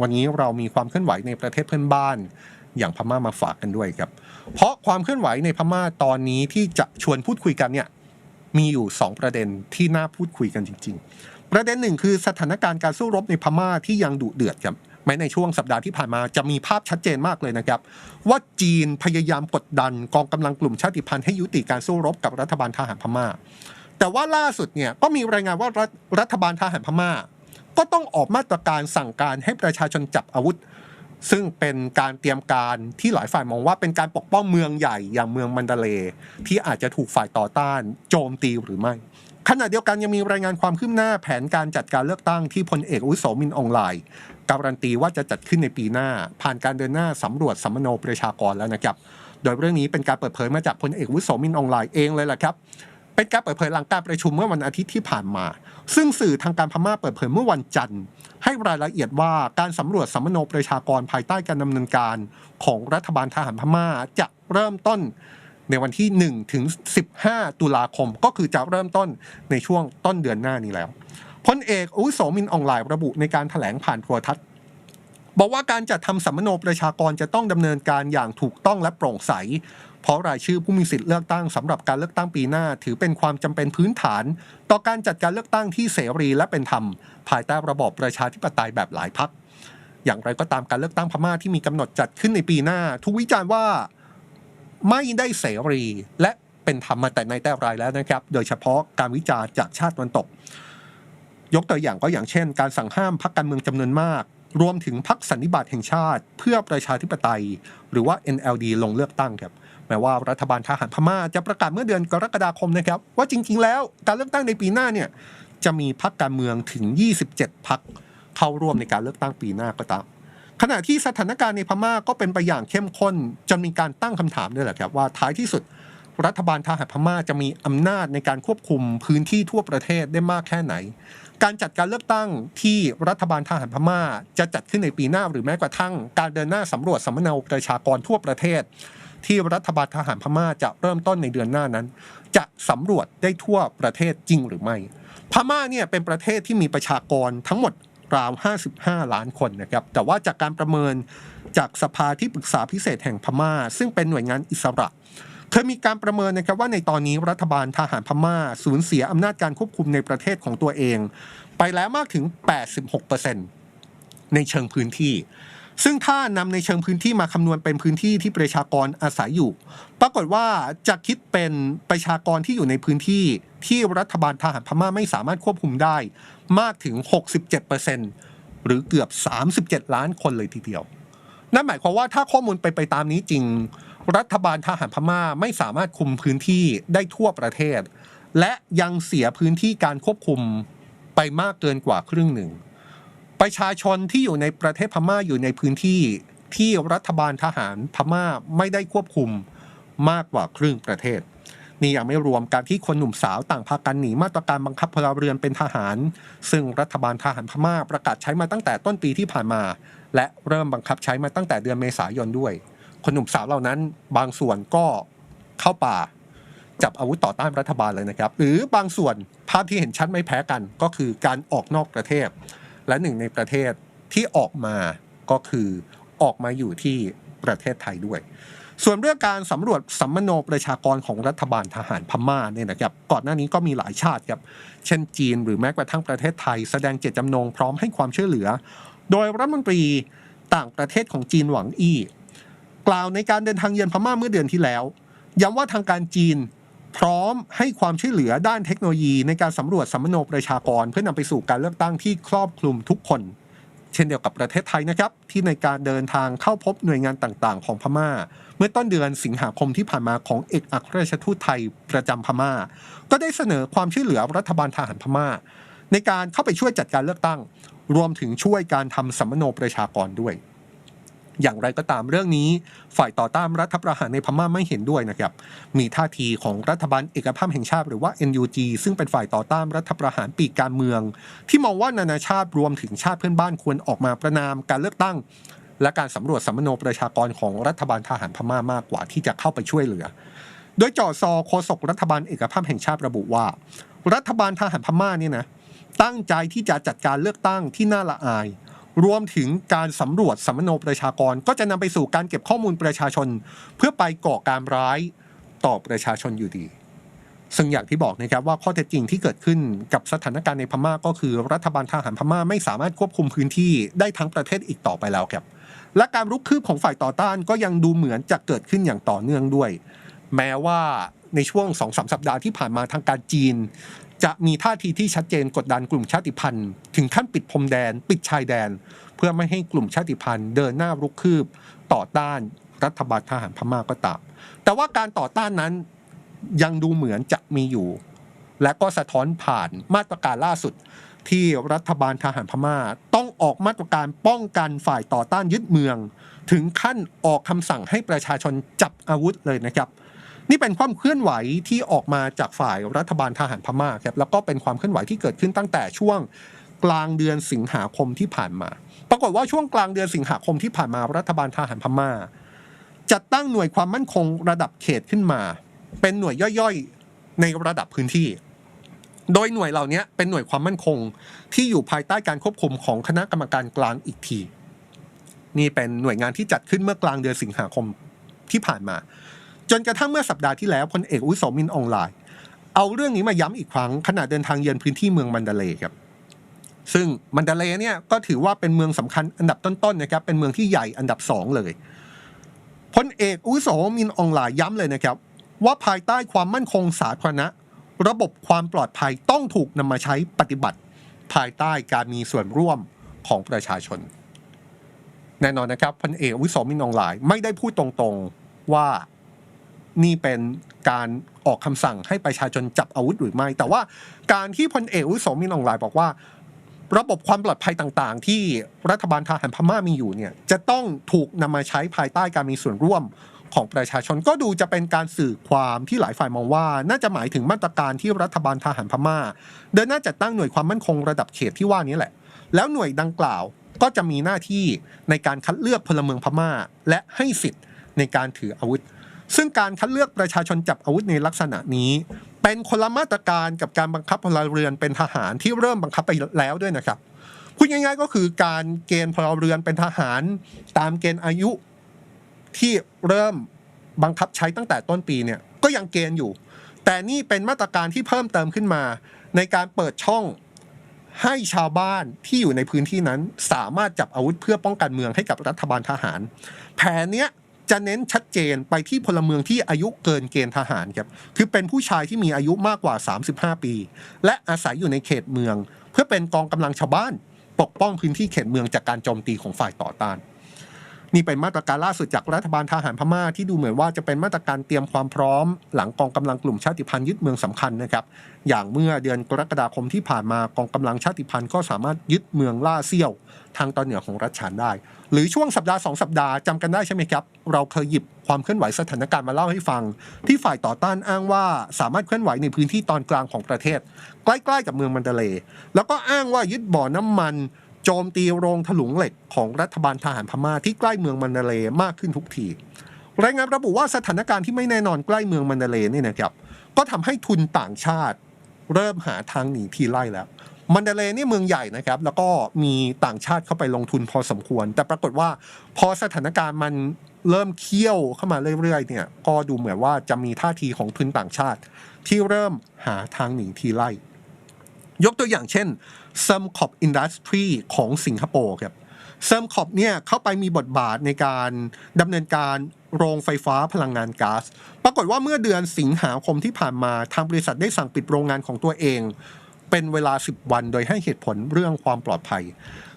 วันนี้เรามีความเคลื่อนไหวในประเทศเพื่อนบ้าน อย่างพม่ามาฝากกันด้วยครับ เพราะความเคลื่อนไหวในพม่าตอนนี้ที่จะชวนพูดคุยกันเนี่ยมีอยู่ 2 ประเด็นที่น่าพูดคุยกันจริง ๆ ประเด็นหนึ่งคือสถานการณ์การสู้รบในพม่าที่ยังดุเดือดครับแม้ในช่วงสัปดาห์ที่ผ่านมาจะมีภาพชัดเจนมากเลยนะครับ ว่าจีนพยายามกดดันกองกำลังกลุ่มชาติพันธุ์ให้ยุติการสู้รบกับรัฐบาลทหารพม่า แต่ว่าล่าสุดเนี่ยก็มีรายงานว่ารัฐรัฐบาลทหารพม่า ก็ต้องออกมาตรการสั่งการให้ประชาชนจับอาวุธ ซึ่งเป็นการเตรียมการที่หลายฝ่ายมองว่าเป็นการปกป้องเมืองใหญ่อย่างเมืองมันดาเล ที่อาจจะถูกฝ่ายต่อต้าน โจมตีหรือไม่ขณะเดียวกันยังมีรายงานความคืบหน้าแผนการจัดการเลือกตั้งที่พลเอกอุโสมินอองไลน์การันตีว่าจะจัดขึ้นในปีหน้า ผ่านการเดินหน้าสำรวจสัมมโนประชากรแล้วนะครับ โดยเรื่องนี้เป็นการเปิดเผยมาจากพลเอกวุฒิโสมินอองไลน์เองเลยแหละครับ เป็นการเปิดเผยหลังการประชุมเมื่อวันอาทิตย์ที่ผ่านมา ซึ่งสื่อทางการพม่าเปิดเผยเมื่อวันจันทร์ ให้รายละเอียดว่าการสำรวจสัมมโนประชากรภายใต้การดำเนินการของรัฐบาลทหารพม่าจะเริ่มต้นในวันที่1ถึง15 ตุลาคมก็คือจะเริ่มต้นในช่วงต้นเดือนหน้านี้แล้วพลเอกอุโสมินอองไลน์ระบุในการถแถลงผ่านโทรทัศน์บอกว่าการจัดทำสัมมโนประชากรจะต้องดำเนินการอย่างถูกต้องและโปร่งใส เพราะรายชื่อผู้มีสิทธิ์เลือกตั้งสำหรับการเลือกตั้งปีหน้า ถือเป็นความจำเป็นพื้นฐาน ต่อการจัดการเลือกตั้งที่เสรีและเป็นธรรม ภายใต้ระบอบประชาธิปไตยแบบหลายพรรคอย่างไรก็ตามการเลือกตั้งพม่าที่มีกำหนดจัดขึ้นในปีหน้าทุกวิจารณ์ว่าไม่ได้เสรีและเป็นธรรมมาแต่ในแต่ไรแล้วนะครับ โดยเฉพาะการวิจารณ์จากชาติตะวันตก ยกตัวอย่างก็อย่างเช่น การสั่งห้ามพรรคการเมืองจำนวนมาก รวมถึงพรรคสันนิบาตแห่งชาติ เพื่อประชาธิปไตย หรือว่า NLD ลงเลือกตั้งครับ แม้ว่ารัฐบาลทหารพม่าจะประกาศเมื่อเดือนกรกฎาคมนะครับ ว่าจริง ๆ แล้วการเลือกตั้งในปีหน้าเนี่ยจะมีพรรคการเมืองถึง 27พรรคเข้าร่วมในการเลือกตั้งปีหน้าก็ตามขณะที่สถานการณ์ในพม่าก็เป็นไปอย่างเข้มข้นจนมีการตั้งคำถามด้วยแหละครับว่าท้ายที่สุด รัฐบาลทหารพม่าจะมีอำนาจในการควบคุมพื้นที่ทั่วประเทศได้มากแค่ไหน การจัดการเลือกตั้งที่รัฐบาลทหารพม่า จะจัดขึ้นในปีหน้าหรือแม้กระทั่ง การเดินหน้าสำรวจสัมมนาประชากรทั่วประเทศ ที่รัฐบาลทหารพม่าจะเริ่มต้นในเดือนหน้านั้น จะสำรวจได้ทั่วประเทศจริงหรือไม่ พม่าเนี่ยเป็นประเทศที่มีประชากรทั้งหมดราว 55 ล้านคนนะครับ แต่ว่าจากการประเมินจากสภาที่ปรึกษาพิเศษแห่งพม่า ซึ่งเป็นหน่วยงานอิสระเคยมีการประเมินนะครับว่าในตอนนี้รัฐบาลทหารพม่า สูญเสียอำนาจการควบคุมในประเทศของตัวเอง ไปแล้วมากถึง 86%ในเชิงพื้นที่ ซึ่งถ้านำในเชิงพื้นที่มาคำนวณเป็นพื้นที่ที่ประชากรอาศัยอยู่ ปรากฏว่าจะคิดเป็นประชากรที่อยู่ในพื้นที่ที่รัฐบาลทหารพม่าไม่สามารถควบคุมได้มากถึง 67%หรือเกือบ 37 ล้านคนเลยทีเดียว นั่นหมายความว่าถ้าข้อมูลไปไปตามนี้จริง รัฐบาลทหารพม่าไม่สามารถคุมพื้นที่ได้ทั่วประเทศ และยังเสียพื้นที่การควบคุมไปมากเกินกว่าครึ่งหนึ่ง ประชาชนที่อยู่ในประเทศพม่าอยู่ในพื้นที่ที่รัฐบาลทหารพม่าไม่ได้ควบคุมมากกว่าครึ่งประเทศ นี่ยังไม่รวมการที่คนหนุ่มสาวต่างพากันหนีมาตรการบังคับพลเรือนเป็นทหาร ซึ่งรัฐบาลทหารพม่าประกาศใช้มาตั้งแต่ต้นปีที่ผ่านมา และเริ่มบังคับใช้มาตั้งแต่เดือนเมษายนด้วย คนหนุ่มสาวเหล่านั้นบางส่วนก็เข้าป่าจับอาวุธต่อต้านรัฐบาลเลยนะครับ หรือบางส่วนภาพที่เห็นชัดไม่แพ้กันก็คือการออกนอกประเทศ และหนึ่งในประเทศที่ออกมาก็คือออกมาอยู่ที่ประเทศไทยด้วย ส่วนเรื่องการสำรวจสัมมโนประชากรของรัฐบาลทหารพม่าเนี่ยนะครับก่อนหน้านี้ก็มีหลายชาติครับเช่นจีนหรือแม้กระทั่งประเทศไทย แสดงเจตจำนงพร้อมให้ความช่วยเหลือ โดยรัฐมนตรีต่างประเทศของจีนหวังอี้กล่าวในการเดินทางเยือนพม่าเมื่อเดือนที่แล้วย้ำว่าทางการจีน พร้อมให้ความช่วยเหลือด้านเทคโนโลยีในการสำรวจสัมมโนประชากร เพื่อนำไปสู่การเลือกตั้งที่ครอบคลุมทุกคน เช่นเดียวกับประเทศไทยนะครับ ที่ในการเดินทางเข้าพบหน่วยงานต่างๆ ของพม่า เมื่อต้นเดือนสิงหาคมที่ผ่านมาของเอกอัครราชทูตไทยประจำพม่า ก็ได้เสนอความช่วยเหลือรัฐบาลทหารพม่า ในการเข้าไปช่วยจัดการเลือกตั้ง รวมถึงช่วยการทำสัมมโนประชากรด้วย อย่างไรก็ตามเรื่องนี้ ฝ่ายต่อต้านรัฐประหารในพม่าไม่เห็นด้วยนะครับ มีท่าทีของรัฐบาลเอกภาพแห่งชาติหรือว่า NUG ซึ่งเป็นฝ่ายต่อต้านรัฐประหารปีกการเมือง ที่มองว่านานาชาติรวมถึงชาติเพื่อนบ้านควรออกมาประนามการเลือกตั้ง และการสำรวจสัมมโนประชากรของรัฐบาลทหารพม่ามากกว่าที่จะเข้าไปช่วยเหลือ โดยจอซอโฆษกรัฐบาลเอกภาพแห่งชาติระบุว่า รัฐบาลทหารพม่าเนี่ยนะตั้งใจที่จะจัดการเลือกตั้งที่น่าละอาย รวมถึงการสำรวจสัมมโนประชากร ก็จะนำไปสู่การเก็บข้อมูลประชาชน เพื่อไปก่อการร้ายต่อประชาชนอยู่ดี ซึ่งอย่างที่บอกนะครับว่าข้อเท็จจริงที่เกิดขึ้นกับสถานการณ์ในพม่าก็คือรัฐบาลทหารพม่าไม่สามารถควบคุมพื้นที่ได้ทั้งประเทศอีกต่อไปแล้วครับ และการรุกคืบของฝ่ายต่อต้านก็ยังดูเหมือนจะเกิดขึ้นอย่างต่อเนื่องด้วย แม้ว่าในช่วงสองสามสัปดาห์ที่ผ่านมาทางการจีน จะมีท่าทีที่ชัดเจนกดดันกลุ่มชาติพันธุ์ ถึงขั้นปิดพรมแดน ปิดชายแดน เพื่อไม่ให้กลุ่มชาติพันธุ์ เดินหน้ารุกคืบต่อต้านรัฐบาลทหารพม่าก็ตาม แต่ว่าการต่อต้านนั้นยังดูเหมือนจะมีอยู่ และก็สะท้อนผ่านมาตรการล่าสุดที่รัฐบาลทหารพม่า ต้องออกมาตรการป้องกันฝ่ายต่อต้านยึดเมือง ถึงขั้นออกคำสั่งให้ประชาชนจับอาวุธเลยนะครับ นี่เป็นความเคลื่อนไหวที่ออกมาจากฝ่ายรัฐบาลทหารพม่าครับแล้วก็เป็นความเคลื่อนไหวที่เกิดขึ้นตั้งแต่ช่วงกลางเดือนสิงหาคมที่ผ่านมา ปรากฏว่าช่วงกลางเดือนสิงหาคมที่ผ่านมารัฐบาลทหารพม่า จัดตั้งหน่วยความมั่นคงระดับเขตขึ้นมา เป็นหน่วยย่อยๆในระดับพื้นที่ โดยหน่วยเหล่านี้เป็นหน่วยความมั่นคงที่อยู่ภายใต้การควบคุมของคณะกรรมการกลางอีกที นี่เป็นหน่วยงานที่จัดขึ้นเมื่อกลางเดือนสิงหาคมที่ผ่านมา จนกระทั่งเมื่อสัปดาห์ที่แล้วพลเอกอุยโสมินอองไลน์ เอาเรื่องนี้มาย้ำอีกครั้งขณะเดินทางเยือนพื้นที่เมืองมันดาเลครับซึ่งมันดาเลเนี่ยก็ถือว่าเป็นเมืองสำคัญอันดับต้นๆนะครับเป็นเมืองที่ใหญ่อันดับสองเลยพลเอกอุยโสมินอองไลน์ย้ำเลยนะครับ ว่าภายใต้ความมั่นคงสาธารณะ ระบบความปลอดภัยต้องถูกนำมาใช้ปฏิบัติ ภายใต้การมีส่วนร่วมของประชาชน แน่นอนนะครับพลเอกวิโสมินอองไลน์ไม่ได้พูดตรงๆว่า นี่เป็นการออกคำสั่งให้ประชาชนจับอาวุธหรือไม่ แต่ว่าการที่พลเอกวิโสมินอองลน์บอกว่า ระบบความปลอดภัยต่างๆ ที่รัฐบาลทหารพม่ามีอยู่เนี่ยจะต้องถูกนำมาใช้ภายใต้การมีส่วนร่วมของประชาชนก็ดูจะเป็นการสื่อความที่หลายฝ่ายมองว่า น่าจะหมายถึงมาตรการที่รัฐบาลทหารพม่า เดินหน้าจัดตั้งหน่วยความมั่นคงระดับเขตที่ว่านี้แหละ แล้วหน่วยดังกล่าวก็จะมีหน้าที่ในการคัดเลือกพลเมืองพม่า และให้สิทธิ์ในการถืออาวุธ ซึ่งการคัดเลือกประชาชนจับอาวุธในลักษณะนี้ เป็นคนละมาตรการกับการบังคับพลเรือนเป็นทหารที่เริ่มบังคับไปแล้วด้วยนะครับพูดง่ายๆก็คือการเกณฑ์พลเรือนเป็นทหารตามเกณฑ์อายุที่เริ่มบังคับใช้ตั้งแต่ต้นปีเนี่ยก็ยังเกณฑ์อยู่ แต่นี่เป็นมาตรการที่เพิ่มเติมขึ้นมา ในการเปิดช่องให้ชาวบ้านที่อยู่ในพื้นที่นั้นสามารถจับอาวุธเพื่อป้องกันเมืองให้กับรัฐบาลทหาร แผนเนี้ย จะเน้นชัดเจนไปที่พลเมืองที่อายุเกินเกณฑ์ทหารครับคือเป็นผู้ชายที่มีอายุมากกว่า 35 ปี และอาศัยอยู่ในเขตเมือง เพื่อเป็นกองกำลังชาวบ้าน ปกป้องพื้นที่เขตเมืองจากการโจมตีของฝ่ายต่อต้าน นี่เป็นมาตรการล่าสุดจากรัฐบาลทหารพม่าที่ดูเหมือนว่าจะเป็นมาตรการเตรียมความพร้อม หลังกองกำลังกลุ่มชาติพันธุ์ยึดเมืองสำคัญนะครับ อย่างเมื่อเดือนกรกฎาคมที่ผ่านมากองกำลังชาติพันธุ์ก็สามารถยึดเมืองล่าเซี่ยว ทางตอนเหนือของรัฐฉานได้ หรือช่วงสัปดาห์สองสัปดาห์จำกันได้ใช่ไหมครับ เราเคยหยิบความเคลื่อนไหวสถานการณ์มาเล่าให้ฟัง ที่ฝ่ายต่อต้านอ้างว่าสามารถเคลื่อนไหวในพื้นที่ตอนกลางของประเทศ ใกล้ๆกับเมืองมันเดเลแล้วก็อ้างว่ายึดบ่อน้ำมัน โจมตีโรงถลุงเหล็กของรัฐบาลทหารพม่าที่ใกล้เมืองมันดเลมากขึ้นทุกที รายงานระบุว่าสถานการณ์ที่ไม่แน่นอนใกล้เมืองมันดเลนี่นะครับก็ทำให้ทุนต่างชาติ เริ่มหาทางหนีที่ไล่แล้ว มันดเลนี่เมืองใหญ่นะครับ แล้วก็มีต่างชาติเข้าไปลงทุนพอสมควร แต่ปรากฏว่าพอสถานการณ์มันเริ่มเคี่ยวเข้ามาเรื่อยๆเนี่ยก็ดูเหมือนว่าจะมีท่าทีของทุนต่างชาติ ที่เริ่มหาทางหนีทีไล่ ยกตัวอย่างเช่น s u m c o p Industry ของสิงคโปร์ครับ s u m c o p เนี่ยเข้าไปมีบทบาทในการดำเนินการโรงไฟฟ้าพลังงานก๊าซปรากฏว่าเมื่อเดือนสิงหาคมที่ผ่านมาทางบริษัทได้สั่งปิดโรงงานของตัวเอง เป็นเวลา 10 วันโดยให้เหตุผลเรื่องความปลอดภัย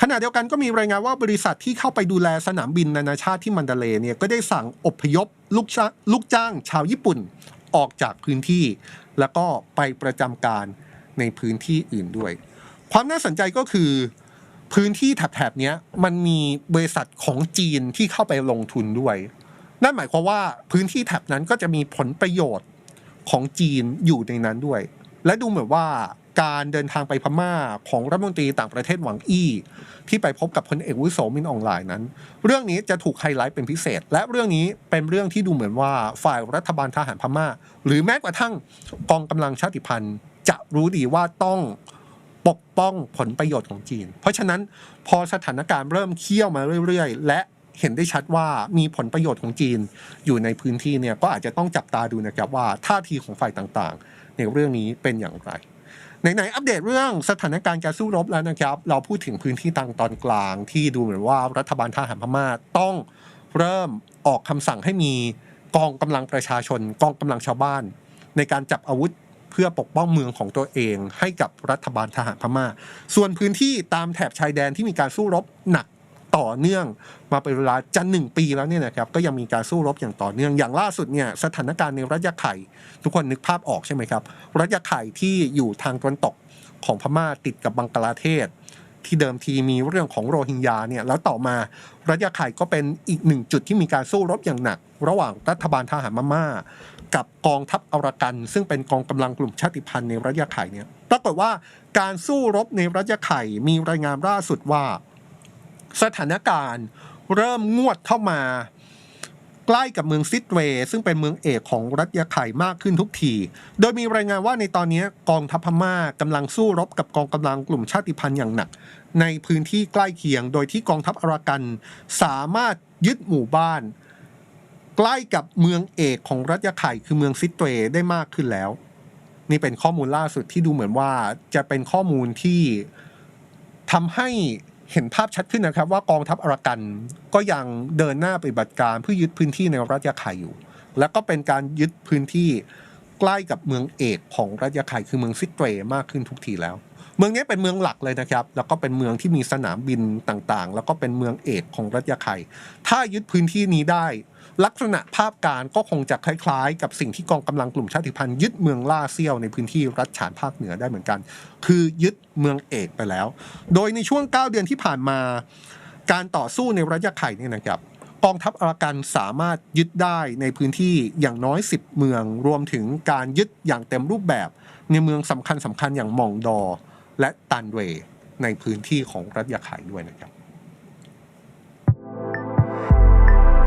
ขณะเดียวกันก็มีรายงานว่าบริษัทที่เข้าไปดูแลสนามบินนานาชาติที่มันดาเลเนี่ยก็ได้สั่งอพยพลูกจ้างลูกจ้างชาวญี่ปุ่นออกจากพื้นที่ แล้วก็ไปประจำการ ในพื้นที่อื่นด้วย ความน่าสนใจก็คือ พื้นที่แถบๆนี้มันมีบริษัทของจีนที่เข้าไปลงทุนด้วย นั่นหมายความว่าพื้นที่แถบนั้นก็จะมีผลประโยชน์ของจีนอยู่ในนั้นด้วย และดูเหมือนว่าการเดินทางไปพม่าของรัฐมนตรีต่างประเทศหวังอี้ ที่ไปพบกับพลเอกวุฒิโสมินออนไลน์นั้น เรื่องนี้จะถูกไฮไลท์เป็นพิเศษ และเรื่องนี้เป็นเรื่องที่ดูเหมือนว่าฝ่ายรัฐบาลทหารพม่า หรือแม้กระทั่งกองกำลังชาติพันธุ์ จะรู้ดีว่าต้องปกป้องผลประโยชน์ของจีน เพราะฉะนั้นพอสถานการณ์เริ่มเคี่ยวมาเรื่อย ๆ และเห็นได้ชัดว่ามีผลประโยชน์ของจีนอยู่ในพื้นที่เนี่ยก็อาจจะต้องจับตาดูนะครับว่าท่าทีของฝ่ายต่างๆ ในเรื่องนี้เป็นอย่างไรไหนๆอัปเดตเรื่องสถานการณ์การสู้รบแล้วนะครับ เราพูดถึงพื้นที่ทางตอนกลางที่ดูเหมือนว่ารัฐบาลทหารพม่าต้องเริ่มออกคำสั่งให้มีกองกำลังประชาชน กองกำลังชาวบ้าน ในการจับอาวุธ เพื่อปกป้องเมืองของตัวเองให้กับรัฐบาลทหารพม่า ส่วนพื้นที่ตามแถบชายแดนที่มีการสู้รบหนักต่อเนื่องมาเป็นเวลาจะหนึ่งปีแล้วเนี่ยนะครับก็ยังมีการสู้รบอย่างต่อเนื่องอย่างล่าสุดเนี่ยสถานการณ์ในรัฐยะไข่ทุกคนนึกภาพออกใช่ไหมครับรัฐยะไข่ที่อยู่ทางตะวันตกของพม่าติดกับบังกลาเทศ ที่เดิมทีมีเรื่องของโรฮิงญาเนี่ยแล้วต่อมารัฐยะไข่ก็เป็นอีกหนึ่งจุดที่มีการสู้รบอย่างหนัก ระหว่างรัฐบาลทหารพม่า กับกองทัพอรกัน ซึ่งเป็นกองกำลังกลุ่มชาติพันธุ์ในรัฐยะไข่เนี่ยปรากฏว่าการสู้รบในรัฐยะไข่มีรายงานล่าสุดว่า สถานการณ์เริ่มงวดเข้ามา ใกล้กับเมืองซิดเวย์ซึ่งเป็นเมืองเอกของรัฐยะไข่มากขึ้นทุกที โดยมีรายงานว่าในตอนนี้กองทัพพม่ากำลังสู้รบกับกองกำลังกลุ่มชาติพันธุ์อย่างหนัก ในพื้นที่ใกล้เคียง โดยที่กองทัพอรากันสามารถยึดหมู่บ้าน ใกล้กับเมืองเอกของรัฐยะไข่คือเมืองซิดเวย์ได้มากขึ้นแล้ว นี่เป็นข้อมูลล่าสุดที่ดูเหมือนว่าจะเป็นข้อมูลที่ทำให้เห็นภาพชัดขึ้นนะครับ ว่ากองทัพอารากันก็ยังเดินหน้าปฏิบัติการเพื่อยึดพื้นที่ในรัฐยะไข่อยู่ แล้วก็เป็นการยึดพื้นที่ใกล้กับเมืองเอกของรัฐยะไข่คือเมืองซิเตมากขึ้นทุกทีแล้ว เมืองนี้เป็นเมืองหลักเลยนะครับ แล้วก็เป็นเมืองที่มีสนามบินต่างๆ แล้วก็เป็นเมืองเอกของรัฐยะไข่ถ้ายึดพื้นที่นี้ได้ ลักษณะภาพการก็คงจะคล้ายๆ กับสิ่งที่กองกำลังกลุ่มชาติพันธุ์ยึดเมืองล่าเซี่ยวในพื้นที่รัฐฉานภาคเหนือได้เหมือนกัน คือยึดเมืองเอกไปแล้ว โดยในช่วง 9 เดือนที่ผ่านมา การต่อสู้ในรัฐยะไข่เนี่ยนะครับกองทัพอารากันสามารถยึดได้ในพื้นที่อย่างน้อย 10 เมือง รวมถึงการยึดอย่างเต็มรูปแบบ ในเมืองสำคัญสำคัญอย่างมองดอ และตันเวยในพื้นที่ของรัฐยะไข่ด้วยนะครับ